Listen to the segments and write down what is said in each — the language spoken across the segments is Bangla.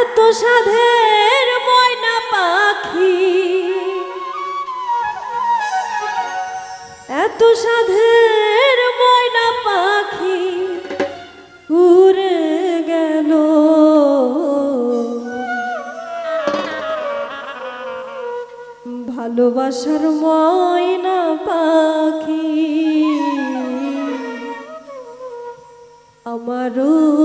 এত সাধের ময়না পাখি। এত সাধের ময়না পাখি উড়ে গেল। ভালোবাসার ময়না পাখি আমারও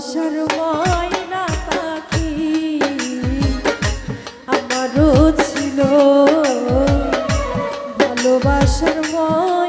বসার ময়না পাখি আমারও ছিল। ভালোবাসার ময়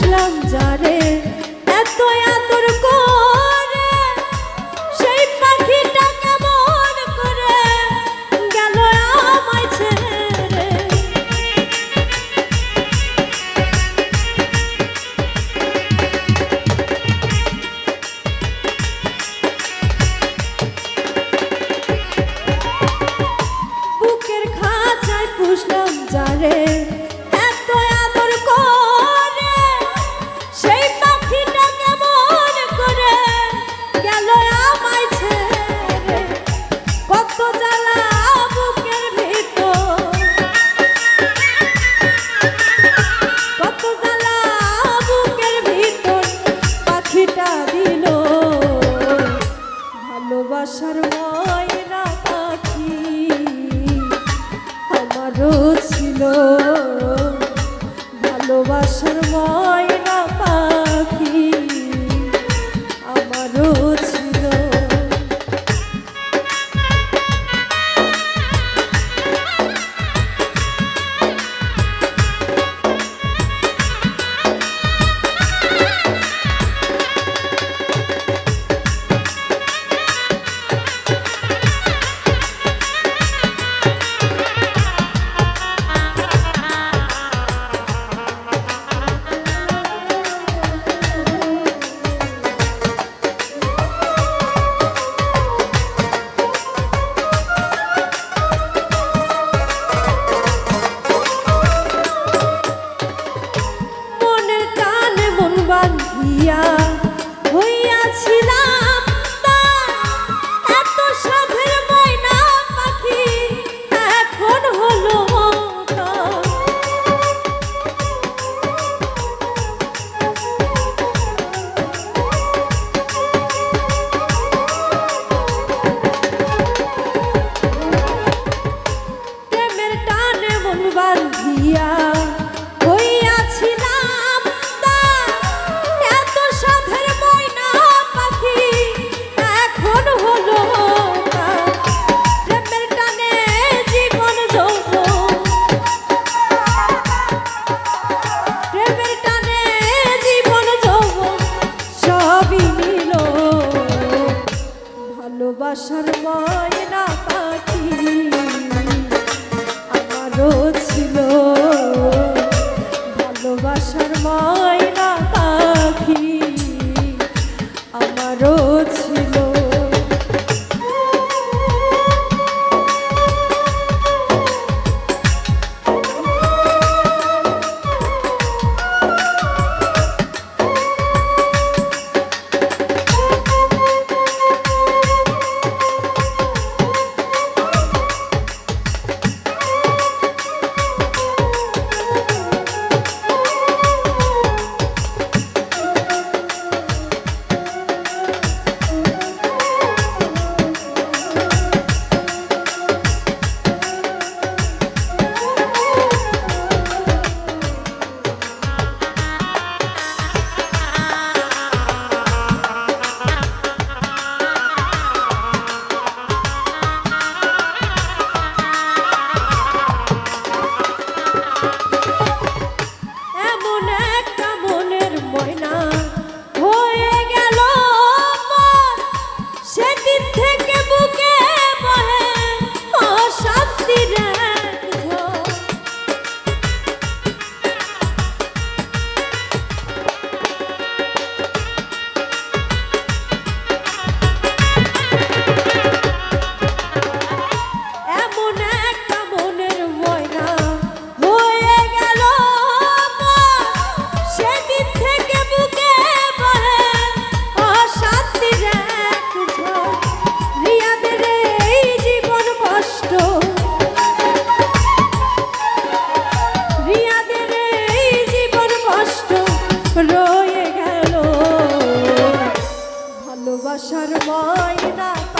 আসলাম যার হয় ভাবিল ভালোবাসার ময়না পাখি আমারও ছিল। ভালোবাসার ময় শর্মায় না